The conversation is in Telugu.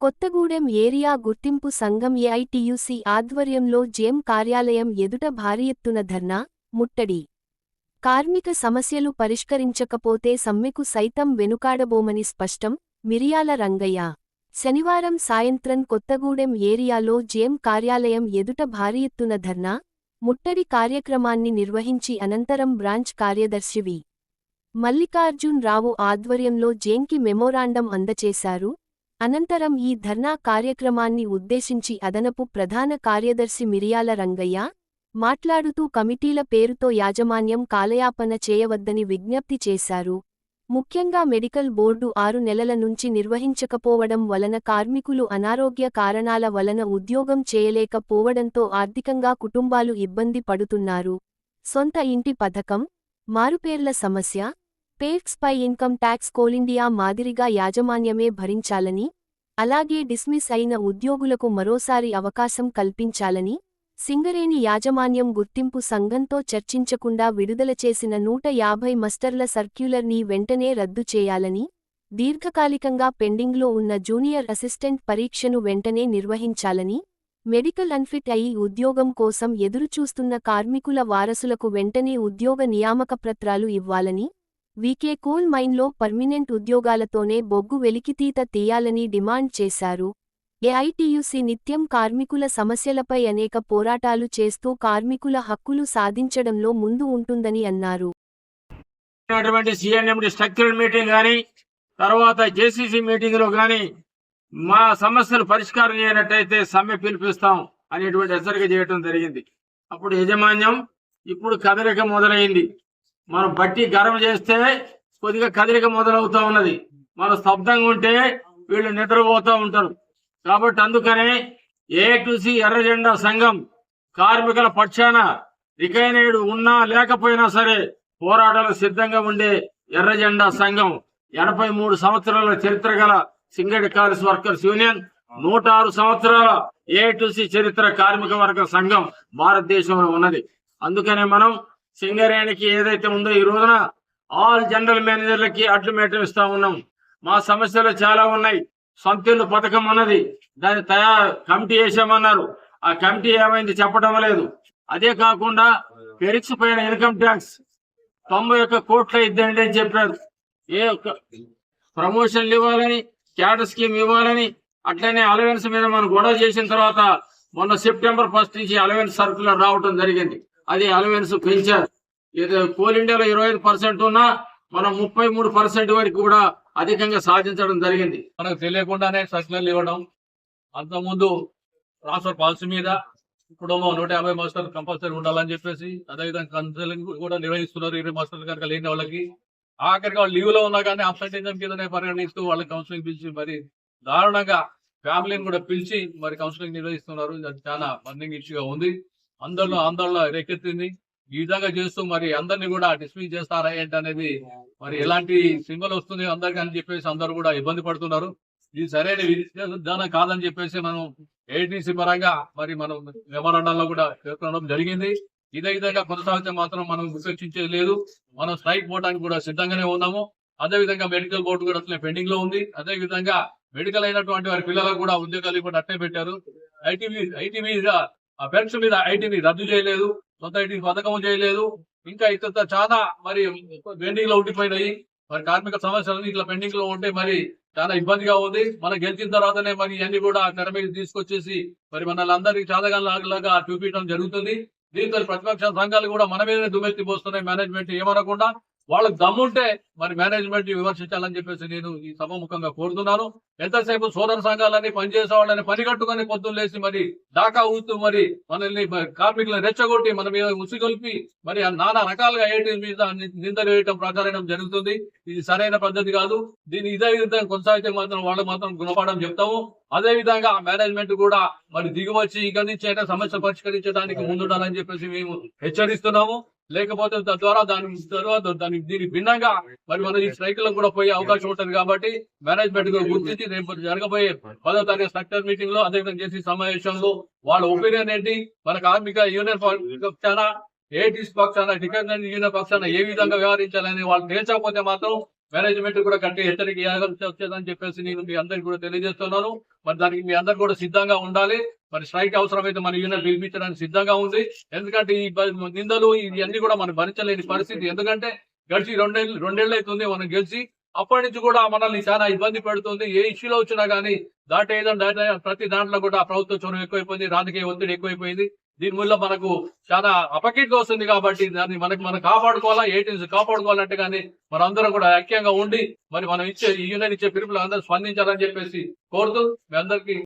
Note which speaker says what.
Speaker 1: కొత్తగూడెం ఏరియా గుర్తింపు సంఘం ఏఐటియుసి ఆధ్వర్యంలో జేమ్ కార్యాలయం ఎదుట భారీ ఎత్తున ధర్నా ముట్టడి. కార్మిక సమస్యలు పరిష్కరించకపోతే సమ్మెకు సైతం వెనుకాడబోమని స్పష్టం మిరియాల రంగయ్య. శనివారం సాయంత్రం కొత్తగూడెం ఏరియాలో జేమ్ కార్యాలయం ఎదుట భారీ ఎత్తున ధర్నా ముట్టడి కార్యక్రమాన్ని నిర్వహించి అనంతరం బ్రాంచ్ కార్యదర్శి వి. మల్లికార్జున్ రావు ఆధ్వర్యంలో జేంకి మెమోరాండం అందచేశారు. అనంతరం ఈ ధర్నా కార్యక్రమాన్ని ఉద్దేశించి అదనపు ప్రధాన కార్యదర్శి మిరియాల రంగయ్య మాట్లాడుతూ కమిటీల పేరుతో యాజమాన్యం కాలయాపన చేయవద్దని విజ్ఞప్తి చేశారు. ముఖ్యంగా మెడికల్ బోర్డు ఆరు నెలల నుంచి నిర్వహించకపోవడం వలన కార్మికులు అనారోగ్య కారణాల వలన ఉద్యోగం చేయలేకపోవడంతో ఆర్థికంగా కుటుంబాలు ఇబ్బంది పడుతున్నారు. సొంత ఇంటి పథకం మారుపేర్ల సమస్య పేక్స్ పై ఇన్కమ్ ట్యాక్స్ కోలిండియా మాదిరిగా యాజమాన్యమే భరించాలని అలాగే డిస్మిస్ అయిన ఉద్యోగులకు మరోసారి అవకాశం కల్పించాలని సింగరేణి యాజమాన్యం గుర్తింపు సంఘంతో చర్చించకుండా విడుదల చేసిన నూట యాభై మస్టర్ల సర్క్యులర్ని వెంటనే రద్దు చేయాలని దీర్ఘకాలికంగా పెండింగ్లో ఉన్న జూనియర్ అసిస్టెంట్ పరీక్షను వెంటనే నిర్వహించాలని మెడికల్ అన్ఫిట్ అయి ఉద్యోగం కోసం ఎదురుచూస్తున్న కార్మికుల వారసులకు వెంటనే ఉద్యోగ నియామక పత్రాలు ఇవ్వాలని వీకే కోల్ మైన్లో పర్మినెంట్ ఉద్యోగాలతోనే బొగ్గు వెలికితీత తీయాలని డిమాండ్ చేశారు. ఏఐటియుసి నిత్యం కార్మికుల సమస్యలపై అనేక పోరాటాలు చేస్తూ కార్మికుల హక్కులు సాధించడంలో ముందు ఉంటుందని అన్నారు.
Speaker 2: స్ట్రక్చరల్ మీటింగ్ కానీ తర్వాత జేసీసీ మీటింగ్లో కానీ మా సమస్యలు పరిష్కారం చేయనట్టయితే సమ్మె పిలిపిస్తాం అనేటువంటి హెచ్చరిక చేయటం జరిగింది. అప్పుడు యజమాన్యం ఇప్పుడు కదలిక మొదలైంది. మనం బట్టి గరం చేస్తే కొద్దిగా కదలిక మొదలవుతా ఉన్నది. మనం స్తబ్దంగా ఉంటే వీళ్ళు నిద్రపోతూ ఉంటారు. కాబట్టి అందుకనే ఏ టు ఎర్ర జెండా సంఘం కార్మికుల పక్షాన రికైనేడు ఉన్నా లేకపోయినా సరే పోరాటాలకు సిద్ధంగా ఉండే ఎర్ర జెండా సంఘం ఎనభై మూడు సంవత్సరాల చరిత్ర గల సింగడి కాలిస్ వర్కర్స్ యూనియన్ నూట ఆరు సంవత్సరాల ఏటుసి చరిత్ర కార్మిక వర్గ సంఘం భారతదేశంలో ఉన్నది. అందుకనే మనం సింగరేణికి ఏదైతే ఉందో ఈ రోజున ఆల్ జనరల్ మేనేజర్లకి అడ్మిటం ఇస్తా ఉన్నాం. మా సమస్యలు చాలా ఉన్నాయి. సొంతిల్లు పథకం అన్నది దాన్ని తయారు కమిటీ వేసామన్నారు ఆ కమిటీ ఏమైంది చెప్పడం లేదు. అదే కాకుండా పెరిక్స్ పైన ఇన్కమ్ ట్యాక్స్ తొంభై ఒక్క కోట్ల ఇద్దండి అని చెప్పారు. ఏ ఒక్క ప్రమోషన్లు ఇవ్వాలని క్యాడర్ స్కీమ్ ఇవ్వాలని అట్లనే అలవెన్స్ మీద మనం గొడవ చేసిన తర్వాత మొన్న సెప్టెంబర్ ఫస్ట్ నుంచి అలవెన్స్ సర్కులర్ రావటం జరిగింది. అది అలవెన్స్ పెంచారు. ఇది కోల్ ఇండియాలో ఇరవై ఐదు పర్సెంట్ ఉన్నా మనం ముప్పై మూడు పర్సెంట్ వరకు కూడా అధికంగా సాధించడం జరిగింది.
Speaker 3: మనకు తెలియకుండానే సెషన్లు ఇవ్వడం అంతకుముందు ట్రాన్స్ఫర్ పాలసీ మీద ఇప్పుడు నూట యాభై మాస్టర్లు కంపల్సరీ ఉండాలని చెప్పేసి అదేవిధంగా కౌన్సిలింగ్ కూడా నిర్వహిస్తున్నారు ఇరవై మాస్టర్లు కనుక లేని వాళ్ళకి. ఆఖరికి వాళ్ళు లీవ్లో ఉన్నా కానీ అబ్సెంటిజం కిందనే పరిగణిస్తూ వాళ్ళకి కౌన్సిలింగ్ పిలిచి మరి దారుణంగా ఫ్యామిలీని కూడా పిలిచి మరి కౌన్సిలింగ్ నిర్వహిస్తున్నారు. అది చాలా బర్నింగ్ ఇష్యూగా ఉంది. అందరిలో ఆందోళన రేకెత్తింది. ఈ విధంగా చేస్తూ మరి అందరినీ కూడా డిస్మిస్ చేస్తారా ఏంటి అనేది మరి ఎలాంటి సింబల్ వస్తుంది అందరికి అని చెప్పేసి అందరు కూడా ఇబ్బంది పడుతున్నారు. ఇది సరైన విధానం కాదని చెప్పేసి మనం ఏటీసీ పరంగా మరి మనం మెమరాండంలో కూడా పేర్కొనడం జరిగింది. ఇదే విధంగా కొనసాగితే మాత్రం మనం ఉపేక్షించేది లేదు. మనం స్ట్రైక్ పోవడానికి కూడా సిద్ధంగానే ఉన్నాము. అదే విధంగా మెడికల్ బోర్డు కూడా అట్లే పెండింగ్లో ఉంది. అదే విధంగా మెడికల్ అయినటువంటి వారి పిల్లలకు కూడా ఉద్యోగాలు కూడా అట్టే పెట్టారు. ఐటీవీ ఐటీ మీద ఆ పెన్షన్ మీద ఐటీని రద్దు చేయలేదు. సొంత పథకం చేయలేదు. ఇంకా ఇతర చాలా మరి పెండింగ్లో ఉండిపోయినాయి. మరి కార్మిక సమస్యలు ఇట్లా పెండింగ్లో ఉంటే మరి చాలా ఇబ్బందిగా ఉంది. మనం గెలిచిన తర్వాతనే మరి ఇవన్నీ కూడా తెర మీద తీసుకొచ్చేసి మరి మనల్ని చాదగాలాగా చూపించడం జరుగుతుంది. దీంతో ప్రతిపక్ష సంఘాలు కూడా మన మీదనే దుమ్మెత్తి పోస్తున్నాయి. మేనేజ్మెంట్ ఏమనకుండా వాళ్ళకి దమ్ముంటే మరి మేనేజ్మెంట్ విమర్శించాలని చెప్పేసి నేను ఈ సభముఖంగా కోరుతున్నాను. ఎంతసేపు సోదర సంఘాలని పనిచేసే వాళ్ళని పనిగట్టుకొని పొద్దున్న లేసి మరి దాకా ఊతూ మరి మనల్ని కార్మికులను రెచ్చగొట్టి మన మీద ఉసిగొల్పి మరి నానా రకాలుగా ఏటి మీద నిందలు వేయటం ప్రచారం జరుగుతుంది. ఇది సరైన పద్ధతి కాదు. దీన్ని ఇదే విధంగా కొనసాగితే మాత్రం వాళ్ళు మాత్రం గుణపాఠం చెప్తాము. అదే విధంగా మేనేజ్మెంట్ కూడా మరి దిగువచ్చి ఇక నుంచి అయినా సమస్య పరిష్కరించడానికి ముందుండాలని చెప్పేసి మేము హెచ్చరిస్తున్నాము. లేకపోతే తద్వారా దాని తర్వాత దానికి దీనికి భిన్నంగా మరి మన ఈ స్ట్రైక్ కూడా పోయే అవకాశం ఉంటుంది కాబట్టి మేనేజ్మెంట్ గుర్తించి రేపు జరగబోయే పదో తారీఖు స్ట్రక్చర్ మీటింగ్లో అదేవిధంగా చేసే సమావేశంలో వాళ్ళ ఒపీనియన్ ఏంటి? మన కార్మిక యూనియన్ పక్షాన ఏటీస్ పక్షాన టికెట్ యూనియన్ పక్షాన ఏ విధంగా వ్యవహరించాలని వాళ్ళు తేల్చకపోతే మాత్రం మేనేజ్మెంట్ కూడా కట్టి హెచ్చరిక ఇవ్వాల్సి వచ్చేదని చెప్పేసి నేను మీ అందరికి కూడా తెలియజేస్తున్నాను. మరి దానికి మీ అందరు కూడా సిద్ధంగా ఉండాలి. మరి స్ట్రైక్ అవసరమైతే మన యూనియన్ పిలిపించడానికి సిద్ధంగా ఉంది. ఎందుకంటే ఈ నిందలు ఇవన్నీ కూడా మనం భరించలేని పరిస్థితి. ఎందుకంటే గడిచి రెండేళ్ళు రెండేళ్ళు అవుతుంది మనం గెలిచి. అప్పటి నుంచి కూడా మనల్ని చాలా ఇబ్బంది పెడుతుంది. ఏ ఇష్యూలో వచ్చినా కానీ దాటేయడం దాటే ప్రతి దాంట్లో కూడా ప్రభుత్వ చొరవ ఎక్కువైపోయింది. రాజకీయ ఒత్తిడి ఎక్కువైపోయింది. దీని వల్ల మనకు చాలా అపకీర్తి వస్తుంది కాబట్టి దాన్ని మనకి మనం కాపాడుకోవాలా ఏటీన్స్ కాపాడుకోవాలంటే కానీ మనందరం కూడా ఐక్యంగా ఉండి మరి మనం ఇచ్చే ఈ యూనియన్ ఇచ్చే పిలుపులు అందరూ స్పందించాలని చెప్పేసి కోరుతూ మీ అందరికీ